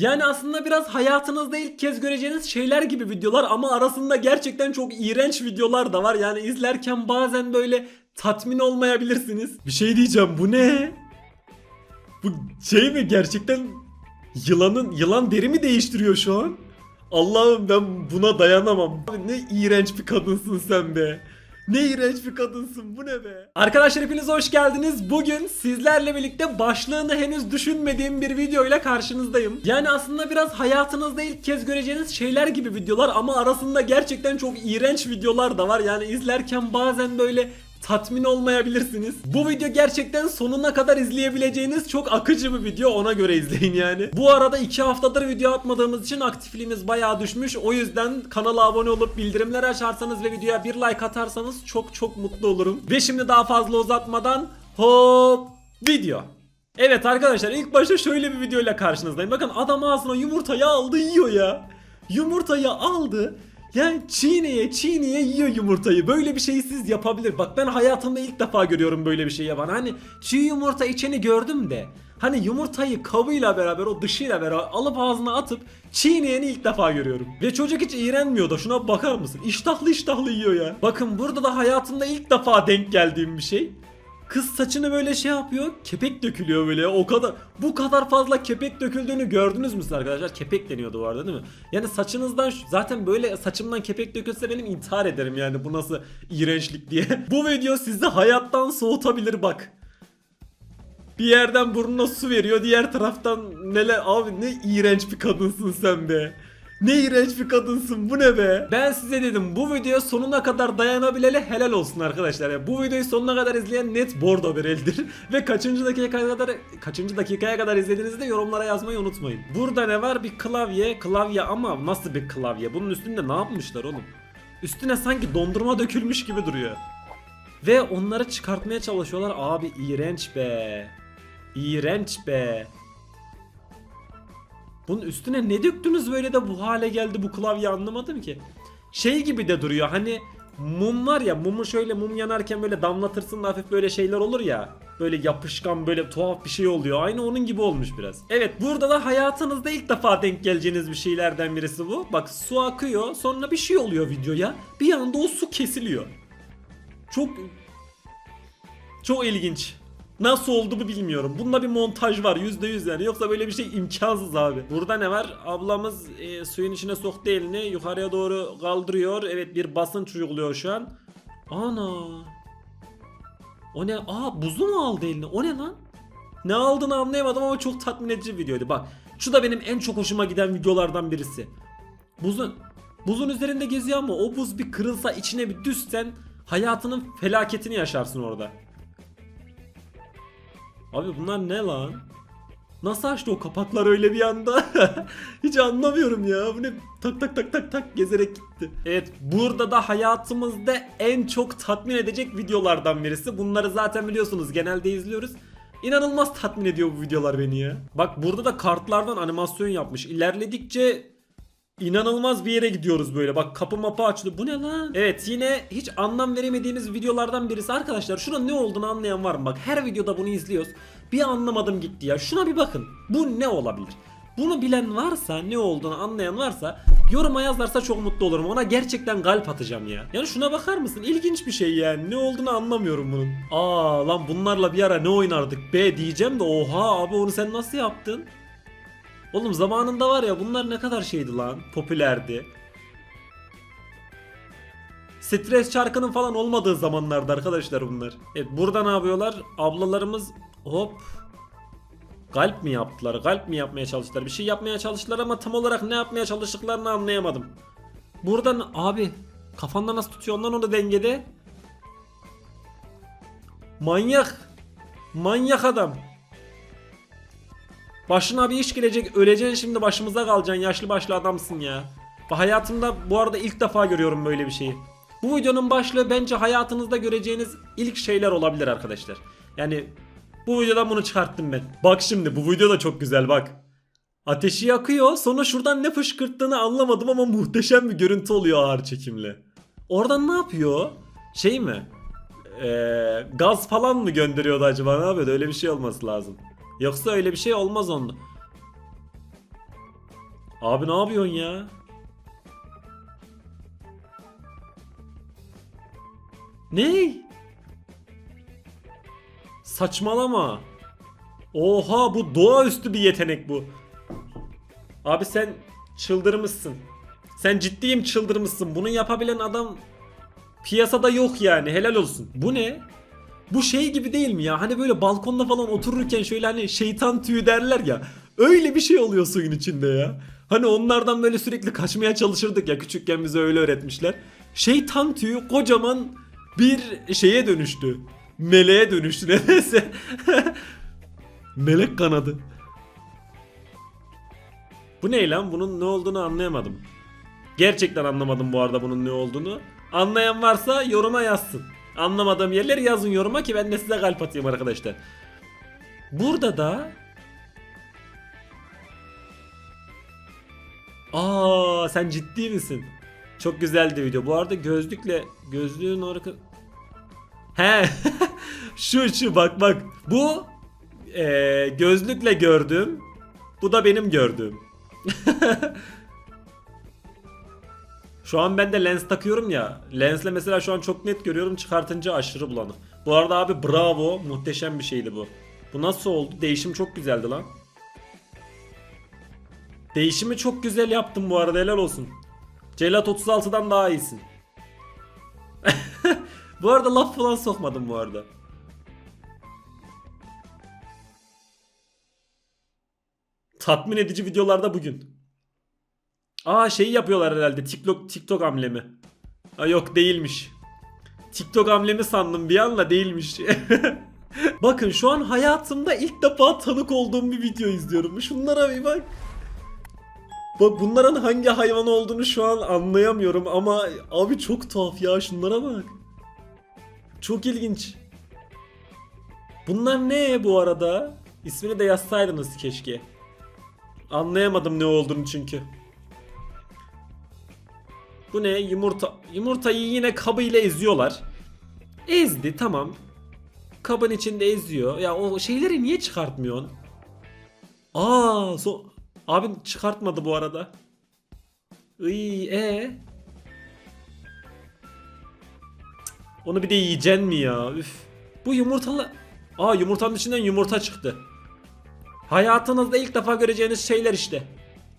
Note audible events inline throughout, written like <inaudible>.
Yani aslında biraz hayatınızda ilk kez göreceğiniz şeyler gibi videolar ama arasında gerçekten çok iğrenç videolar da var. Yani izlerken bazen böyle tatmin olmayabilirsiniz. Bir şey diyeceğim bu ne? Bu şey mi gerçekten yılanın yılan deri mi değiştiriyor şu an? Allah'ım ben buna dayanamam. Abi ne iğrenç bir kadınsın sen be. Ne iğrenç bir kadınsın bu ne be? Arkadaşlar hepiniz hoş geldiniz. Bugün sizlerle birlikte başlığını henüz düşünmediğim bir video ile karşınızdayım. Yani aslında biraz hayatınızda ilk kez göreceğiniz şeyler gibi videolar ama arasında gerçekten çok iğrenç videolar da var. Yani izlerken bazen böyle tatmin olmayabilirsiniz. Bu video gerçekten sonuna kadar izleyebileceğiniz çok akıcı bir video ona göre izleyin yani. Bu arada 2 haftadır video atmadığımız için aktifliğimiz bayağı düşmüş. O yüzden kanala abone olup bildirimleri açarsanız ve videoya bir like atarsanız çok çok mutlu olurum. Ve şimdi daha fazla uzatmadan hop video. Evet arkadaşlar ilk başta şöyle bir videoyla karşınızdayım. Bakın adam ağzına yumurtayı aldı yiyor ya. Yumurtayı aldı. Yani çiğneye çiğneye yiyor yumurtayı. Böyle bir şeyi siz yapabilir. Bak ben hayatımda ilk defa görüyorum böyle bir şey yapan. Hani çiğ yumurta içeni gördüm de. Hani yumurtayı kabıyla beraber o dışıyla beraber alıp ağzına atıp çiğneyeni ilk defa görüyorum. Ve çocuk hiç iğrenmiyor da şuna bakar mısın? İştahlı iştahlı yiyor ya. Bakın burada da hayatımda ilk defa denk geldiğim bir şey. Kız saçını böyle şey yapıyor. Kepek dökülüyor böyle. O kadar bu kadar fazla kepek döküldüğünü gördünüz mü arkadaşlar? Kepek deniyordu arada değil mi? Yani saçınızdan zaten böyle saçımdan kepek dökülse benim intihar ederim yani bu nasıl iğrençlik diye. <laughs> bu video sizi hayattan soğutabilir bak. Bir yerden burnuna su veriyor, diğer taraftan neler abi ne iğrenç bir kadınsın sen be. Ne iğrenç bir kadınsın bu ne be? Ben size dedim bu video sonuna kadar dayanabileli helal olsun arkadaşlar. Ya. Bu videoyu sonuna kadar izleyen net bordo bereldir. <laughs> Ve kaçıncı dakikaya kadar kaçıncı dakikaya kadar izlediğinizde yorumlara yazmayı unutmayın. Burada ne var? Bir klavye. Klavye ama nasıl bir klavye? Bunun üstünde ne yapmışlar oğlum? Üstüne sanki dondurma dökülmüş gibi duruyor. Ve onları çıkartmaya çalışıyorlar. Abi iğrenç be. İğrenç be. Bunun üstüne ne döktünüz böyle de bu hale geldi bu klavye anlamadım ki. Şey gibi de duruyor hani mum var ya mumu şöyle mum yanarken böyle damlatırsın da hafif böyle şeyler olur ya. Böyle yapışkan böyle tuhaf bir şey oluyor. Aynı onun gibi olmuş biraz. Evet burada da hayatınızda ilk defa denk geleceğiniz bir şeylerden birisi bu. Bak su akıyor sonra bir şey oluyor videoya. Bir anda o su kesiliyor. Çok çok ilginç. Nasıl oldu bu bilmiyorum. Bunda bir montaj var %100 yani. Yoksa böyle bir şey imkansız abi. Burada ne var? Ablamız e, suyun içine soktu elini. Yukarıya doğru kaldırıyor. Evet bir basınç uyguluyor şu an. Ana. O ne? Aa buzu mu aldı eline? O ne lan? Ne aldığını anlayamadım ama çok tatmin edici bir videoydu. Bak şu da benim en çok hoşuma giden videolardan birisi. Buzun buzun üzerinde geziyor ama o buz bir kırılsa içine bir düşsen hayatının felaketini yaşarsın orada. Abi bunlar ne lan? Nasıl açtı o kapaklar öyle bir anda? <laughs> Hiç anlamıyorum ya. Bu ne? Tak tak tak tak tak gezerek gitti. Evet burada da hayatımızda en çok tatmin edecek videolardan birisi. Bunları zaten biliyorsunuz genelde izliyoruz. İnanılmaz tatmin ediyor bu videolar beni ya. Bak burada da kartlardan animasyon yapmış. İlerledikçe İnanılmaz bir yere gidiyoruz böyle. Bak kapı mapı açıldı. Bu ne lan? Evet yine hiç anlam veremediğiniz videolardan birisi. Arkadaşlar şunun ne olduğunu anlayan var mı? Bak her videoda bunu izliyoruz. Bir anlamadım gitti ya. Şuna bir bakın. Bu ne olabilir? Bunu bilen varsa, ne olduğunu anlayan varsa yoruma yazarsa çok mutlu olurum. Ona gerçekten kalp atacağım ya. Yani şuna bakar mısın? İlginç bir şey yani. Ne olduğunu anlamıyorum bunun. Aa lan bunlarla bir ara ne oynardık be diyeceğim de oha abi onu sen nasıl yaptın? Oğlum zamanında var ya bunlar ne kadar şeydi lan popülerdi. Stres çarkının falan olmadığı zamanlarda arkadaşlar bunlar. Evet burada ne yapıyorlar? Ablalarımız hop Kalp mi yaptılar? Kalp mi yapmaya çalıştılar? Bir şey yapmaya çalıştılar ama tam olarak ne yapmaya çalıştıklarını anlayamadım. Buradan abi kafanda nasıl tutuyorsun lan onu dengede? Manyak. Manyak adam. Başına bir iş gelecek öleceksin şimdi başımıza kalacaksın yaşlı başlı adamsın ya. Ve hayatımda bu arada ilk defa görüyorum böyle bir şeyi. Bu videonun başlığı bence hayatınızda göreceğiniz ilk şeyler olabilir arkadaşlar. Yani bu videodan bunu çıkarttım ben. Bak şimdi bu video da çok güzel bak. Ateşi yakıyor sonra şuradan ne fışkırttığını anlamadım ama muhteşem bir görüntü oluyor ağır çekimli. Oradan ne yapıyor? Şey mi? Ee, gaz falan mı gönderiyordu acaba ne yapıyordu öyle bir şey olması lazım. Yoksa öyle bir şey olmaz onda. Abi ne yapıyorsun ya? Ne? Saçmalama. Oha bu doğaüstü bir yetenek bu. Abi sen çıldırmışsın. Sen ciddiyim çıldırmışsın. Bunu yapabilen adam piyasada yok yani. Helal olsun. Bu ne? Bu şey gibi değil mi ya? Hani böyle balkonda falan otururken şöyle hani şeytan tüyü derler ya. Öyle bir şey oluyor suyun içinde ya. Hani onlardan böyle sürekli kaçmaya çalışırdık ya küçükken bize öyle öğretmişler. Şeytan tüyü kocaman bir şeye dönüştü. Meleğe dönüştü <laughs> neredeyse. Melek kanadı. Bu ne lan? Bunun ne olduğunu anlayamadım. Gerçekten anlamadım bu arada bunun ne olduğunu. Anlayan varsa yoruma yazsın. Anlamadığım yerleri yazın yoruma ki ben de size kalp atayım arkadaşlar. Burada da Aa sen ciddi misin? Çok güzeldi video. Bu arada gözlükle gözlüğün orası He. <laughs> şu şu bak bak. Bu eee, gözlükle gördüm. Bu da benim gördüğüm. <laughs> Şu an ben de lens takıyorum ya. Lensle mesela şu an çok net görüyorum çıkartınca aşırı bulanık. Bu arada abi bravo muhteşem bir şeydi bu. Bu nasıl oldu? Değişim çok güzeldi lan. Değişimi çok güzel yaptın bu arada helal olsun. Celat 36'dan daha iyisin. <laughs> bu arada laf falan sokmadım bu arada. Tatmin edici videolarda bugün. Aa şeyi yapıyorlar herhalde TikTok TikTok amblemi. Ha yok değilmiş. TikTok amblemi sandım bir anla değilmiş. <laughs> Bakın şu an hayatımda ilk defa tanık olduğum bir video izliyorum. Şunlara bir bak. Bak bunların hangi hayvan olduğunu şu an anlayamıyorum ama abi çok tuhaf ya şunlara bak. Çok ilginç. Bunlar ne bu arada? İsmini de yazsaydınız keşke. Anlayamadım ne olduğunu çünkü. Bu ne? Yumurta. Yumurtayı yine kabıyla eziyorlar. Ezdi tamam. Kabın içinde eziyor. Ya o şeyleri niye çıkartmıyorsun? Aa, so Abi çıkartmadı bu arada. Iy, e. Onu bir de yiyeceksin mi ya? Üf. Bu yumurtalı... Aa yumurtanın içinden yumurta çıktı. Hayatınızda ilk defa göreceğiniz şeyler işte.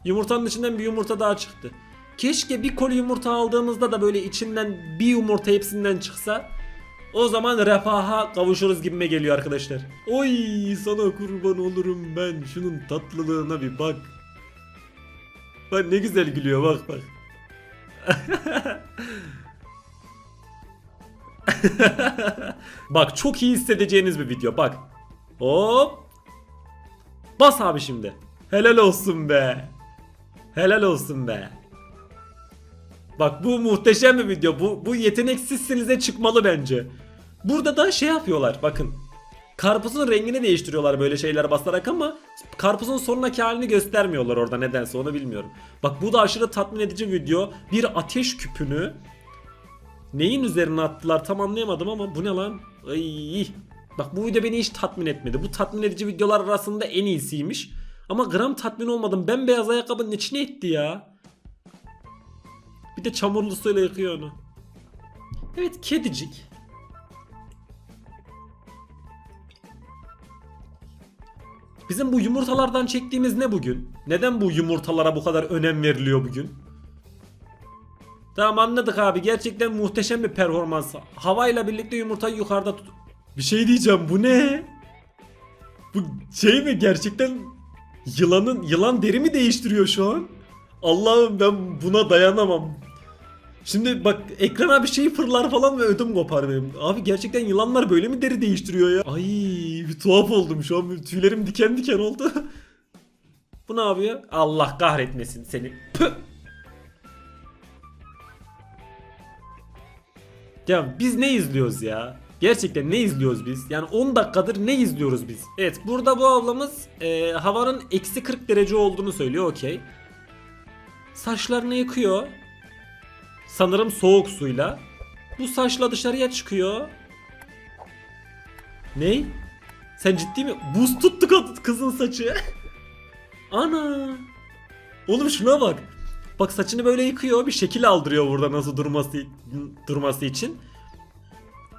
Yumurtanın içinden bir yumurta daha çıktı. Keşke bir koli yumurta aldığımızda da böyle içinden bir yumurta hepsinden çıksa. O zaman refaha kavuşuruz gibime geliyor arkadaşlar. Oy sana kurban olurum ben. Şunun tatlılığına bir bak. Bak ne güzel gülüyor bak bak. <laughs> bak çok iyi hissedeceğiniz bir video bak. Hop. Bas abi şimdi. Helal olsun be. Helal olsun be. Bak bu muhteşem bir video. Bu, bu yeteneksizsinize çıkmalı bence. Burada da şey yapıyorlar bakın. Karpuzun rengini değiştiriyorlar böyle şeyler basarak ama karpuzun sonraki halini göstermiyorlar orada nedense onu bilmiyorum. Bak bu da aşırı tatmin edici video. Bir ateş küpünü neyin üzerine attılar tam anlayamadım ama bu ne lan? Ay. Bak bu video beni hiç tatmin etmedi. Bu tatmin edici videolar arasında en iyisiymiş. Ama gram tatmin olmadım. Bembeyaz ayakkabının içine etti ya. Bir de çamurlu suyla yıkıyor onu. Evet kedicik. Bizim bu yumurtalardan çektiğimiz ne bugün? Neden bu yumurtalara bu kadar önem veriliyor bugün? Tamam anladık abi. Gerçekten muhteşem bir performans. Havayla birlikte yumurtayı yukarıda tut. Bir şey diyeceğim. Bu ne? Bu şey mi gerçekten yılanın yılan deri mi değiştiriyor şu an? Allah'ım ben buna dayanamam. Şimdi bak ekrana bir şey fırlar falan ve ödüm kopar benim. Abi gerçekten yılanlar böyle mi deri değiştiriyor ya? Ay bir tuhaf oldum şu an tüylerim diken diken oldu. <laughs> Bu ne yapıyor? Allah kahretmesin seni. Püh. Ya biz ne izliyoruz ya? Gerçekten ne izliyoruz biz? Yani 10 dakikadır ne izliyoruz biz? Evet burada bu ablamız e, havanın eksi 40 derece olduğunu söylüyor okey. Saçlarını yıkıyor. Sanırım soğuk suyla. Bu saçla dışarıya çıkıyor. Ne? Sen ciddi mi? Buz tuttu kız- kızın saçı. <laughs> Ana. Oğlum şuna bak. Bak saçını böyle yıkıyor. Bir şekil aldırıyor burada nasıl durması durması için.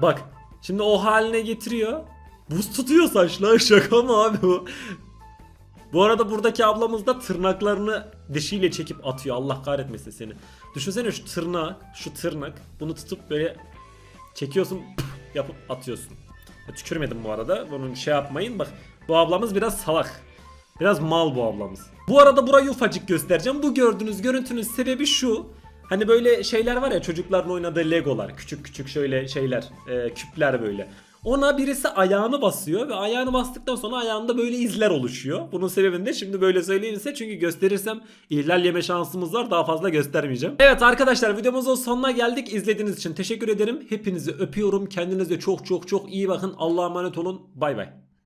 Bak. Şimdi o haline getiriyor. Buz tutuyor saçlar. <laughs> Şaka mı abi bu? Bu arada buradaki ablamız da tırnaklarını dişiyle çekip atıyor. Allah kahretmesin seni. Düşünsene şu tırnağı, şu tırnak. Bunu tutup böyle çekiyorsun yapıp atıyorsun. Ya tükürmedim bu arada. Bunun şey yapmayın. Bak bu ablamız biraz salak. Biraz mal bu ablamız. Bu arada burayı ufacık göstereceğim. Bu gördüğünüz görüntünün sebebi şu. Hani böyle şeyler var ya çocukların oynadığı legolar. Küçük küçük şöyle şeyler. e, küpler böyle. Ona birisi ayağını basıyor ve ayağını bastıktan sonra ayağında böyle izler oluşuyor. Bunun sebebini de şimdi böyle söyleyeyim size çünkü gösterirsem ilerleme şansımız var daha fazla göstermeyeceğim. Evet arkadaşlar videomuzun sonuna geldik. İzlediğiniz için teşekkür ederim. Hepinizi öpüyorum. Kendinize çok çok çok iyi bakın. Allah'a emanet olun. Bay bay.